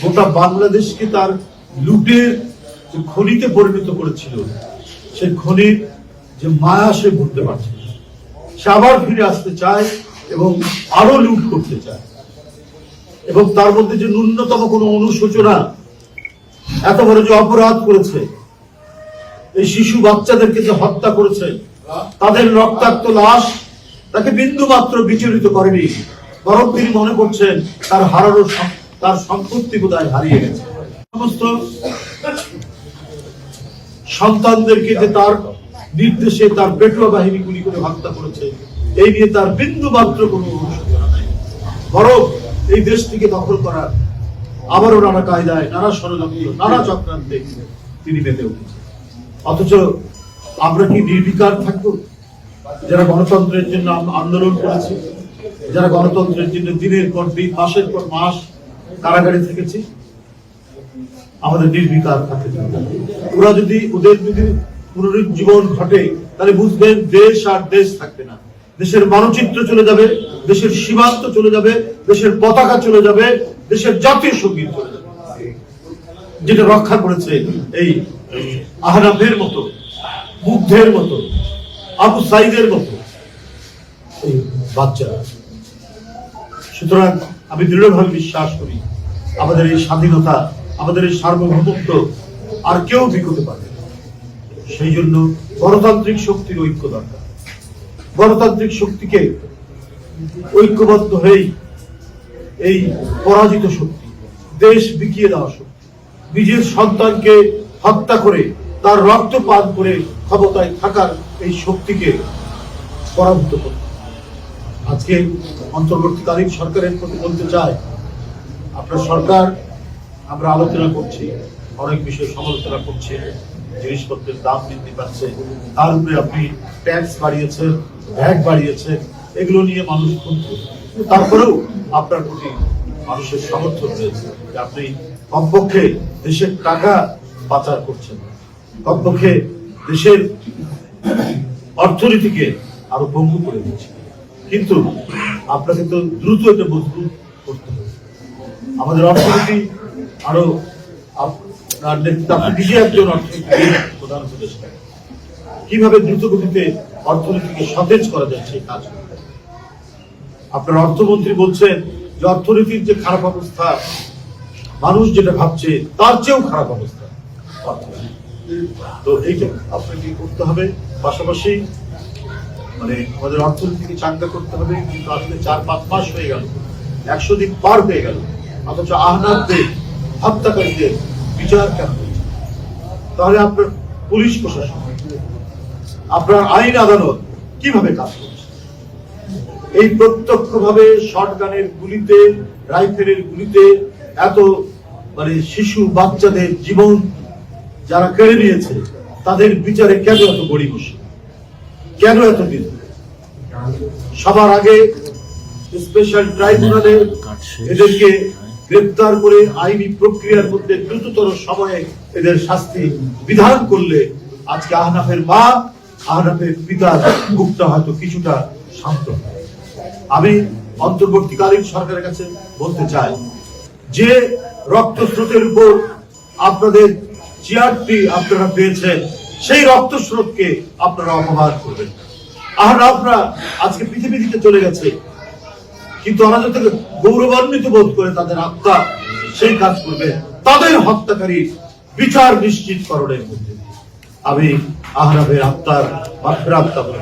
গোটা বাংলাদেশকে তার লুটের যে খনিতে পরিণত করেছিল সেই খনির যে মায়া সে ভুলতে পারছে সে আবার ফিরে আসতে চায় এবং আরও লুট করতে চায়। এবং তার মধ্যে যে ন্যূনতম কোনো অনুশোচনা এত বড় যে অপরাধ করেছে, এই শিশু বাচ্চাদেরকে যে হত্যা করেছে, তাদের রক্তাক্ত লাশ তাকে বিন্দু মাত্র বিচলিত করেনি। বরং তিনি মনে করছেন তার হারানোর তার সম্পত্তি বোধহয় হারিয়ে গেছে? সমস্ত সন্তানদেরকে যে তার নির্দেশে তার পেটুয়া বাহিনী গুলি করে হত্যা করেছে, এই নিয়ে তার বিন্দু মাত্র কোনো অনুশোচনা নাই। বরং এই দেশটিকে দখল করার আবারও নানা কায়দায়, নানা ষড়যন্ত্র, নানা চক্রান্তে তিনি মেতে উঠেছে অথচ আমরা কি নির্বিকার থাকব? যারা গণতন্ত্রের জন্য আন্দোলন করেছে, যারা গণতন্ত্রের জন্য দিনের পর দিন, মাসের পর মাস কারাগারে থেকেছি। আমাদের নির্বিকার থাকতে ওরা যদি ওদের যদি পুনরুজ্জীবন ঘটে, তাহলে বুঝবেন দেশ আর দেশ থাকবে না। দেশের মানচিত্র চলে যাবে, দেশের সীমান্ত চলে যাবে, দেশের পতাকা চলে যাবে, দেশের জাতীয় সংগীত চলে যাবে। যেটা রক্ষা করেছে এই আহনাফের মতো মুগ্ধের মতো, আবু সাইদের মতো এই বাচ্চারা। সুতরাং আমি দৃঢ়ভাবে বিশ্বাস করি, আমাদের এই স্বাধীনতা, আমাদের এই সার্বভৌমত্ব আর কেউ বিকতে পারবে না। সেই জন্য গণতান্ত্রিক শক্তির ঐক্য দরকার গণতান্ত্রিক শক্তিকে ঐক্যবদ্ধ হয়েই এই পরাজিত শক্তি, দেশ বিকিয়ে দেওয়া শক্তি, নিজের সন্তানকে হত্যা করে তার রক্ত পান করে ক্ষমতায় থাকার এই শক্তিকে পরাভূত করতে। আজকে অন্তর্বর্তীকালীন সরকারের প্রতি বলতে চাই, আপনার সরকার, আমরা আলোচনা করছি, অনেক বিষয় সমালোচনা করছে, জিনিসপত্রের দাম বৃদ্ধি পাচ্ছে, তার উপরে আপনি ট্যাক্স বাড়িয়েছেন ভ্যাট বাড়িয়েছেন, এগুলো নিয়ে মানুষ ক্ষুব্ধ। তারপরেও আপনার প্রতি মানুষের সমর্থন রয়েছে যে আপনি কমপক্ষে দেশের টাকা পাচার করছেন। কমপক্ষে দেশের অর্থনীতিকে আরও পঙ্গু করে দিচ্ছে কিন্তু আপনাকে তো দ্রুত এটা মজবুত করতে হবে। আমাদের অর্থনীতি আরও আপনার আপনি নিজে একজন অর্থনীতিবিদ প্রধান উপদেষ্টা। কীভাবে দ্রুত গতিতে অর্থনীতিকে সতেজ করা যায় সেই কাজ আপনার অর্থমন্ত্রী বলছেন যে অর্থনীতির যে খারাপ অবস্থা মানুষ যেটা ভাবছে তার চেয়েও খারাপ অবস্থা। তো এইটা আপনাকে করতে হবে। পাশাপাশি মানে আমাদের অর্থনীতিকে চাঙ্গা করতে হবে, কিন্তু আসলে চার পাঁচ মাস হয়ে গেল, একশো দিন পার হয়ে গেল, অথচ আহনাদদের হত্যাকারীদের বিচার কেন হচ্ছে না? তাহলে আপনার পুলিশ প্রশাসন, আপনার আইন আদালত কীভাবে কাজ করছে এই প্রত্যক্ষভাবে শটগানের গুলিতে, রাইফেলের গুলিতে এত মানে শিশু, বাচ্চাদের জীবন যারা কেড়ে নিয়েছে, তাদের বিচারে কেন এত গড়ি বসে কেন এত দিন? সবার আগে স্পেশাল ট্রাইব্যুনালে এদেরকে গ্রেপ্তার করে আইনি প্রক্রিয়ার মধ্যে দ্রুততর সময়ে এদের শাস্তি বিধান করলে আজকে আহনাফের মা, আহনাফের পিতার বুকটা হয়তো কিছুটা শান্ত আমি অন্তর্বর্তীকালীন সরকারের কাছে বলতে চাই যে রক্তস্রোতের উপর আপনাদের চেয়ারটি আপনারা পেয়েছেন সেই রক্ত স্রোতকে আপনারা অপমান করবেন আর আপনারা আজকে পৃথিবী থেকে চলে গেছে। কিন্তু আমাদের থেকে গৌরবান্বিত বোধ করে তাদের আত্মা সেই কাজ করবে। তাদের হত্যাকারী বিচার নিশ্চিত করণের মধ্যে আমি আহরাবের আত্মার মাফেরাত কামনা